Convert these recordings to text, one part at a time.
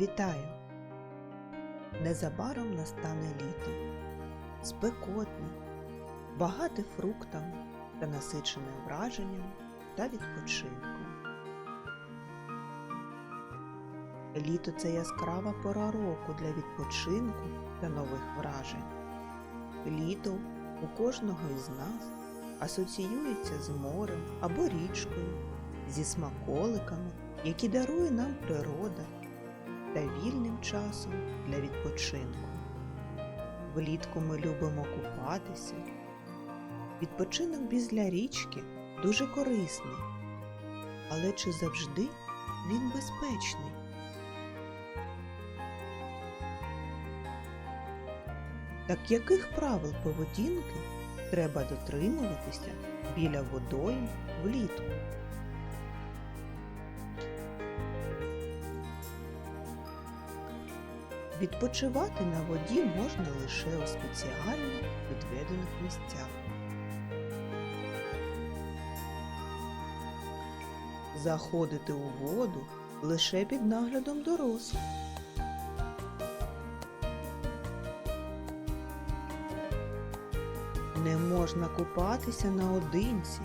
Вітаю! Незабаром настане літо, спекотне, багате фруктами та насичене враженням та відпочинком. Літо це яскрава пора року для відпочинку та нових вражень. Літо у кожного із нас асоціюється з морем або річкою, зі смаколиками, які дарує нам природа, та вільним часом для відпочинку. Влітку ми любимо купатися. Відпочинок біля річки дуже корисний, але чи завжди він безпечний? Так яких правил поведінки треба дотримуватися біля водойм влітку? Відпочивати на воді можна лише у спеціально відведених місцях. Заходити у воду лише під наглядом дорослих. Не можна купатися наодинці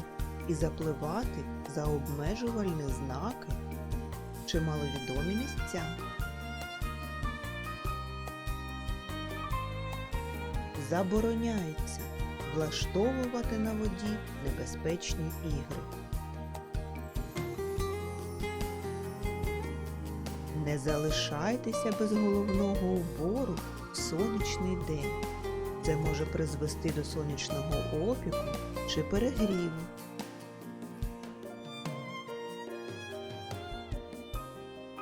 і запливати за обмежувальні знаки чи маловідомі місця. Забороняється влаштовувати на воді небезпечні ігри. Не залишайтеся без головного убору в сонячний день. Це може призвести до сонячного опіку чи перегріву.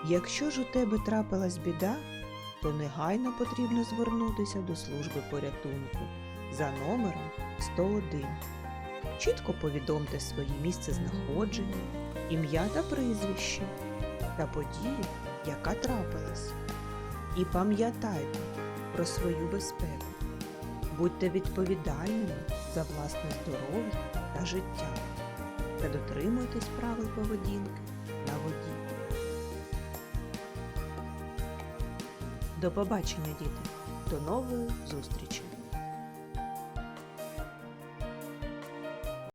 Якщо ж у тебе трапилась біда, то негайно потрібно звернутися до служби порятунку за номером 101. Чітко повідомте своє місце знаходження, ім'я та прізвище та подію, яка трапилась. І пам'ятайте про свою безпеку. Будьте відповідальними за власне здоров'я та життя та дотримуйтесь правил поведінки на воді. До побачення, діти! До нової зустрічі!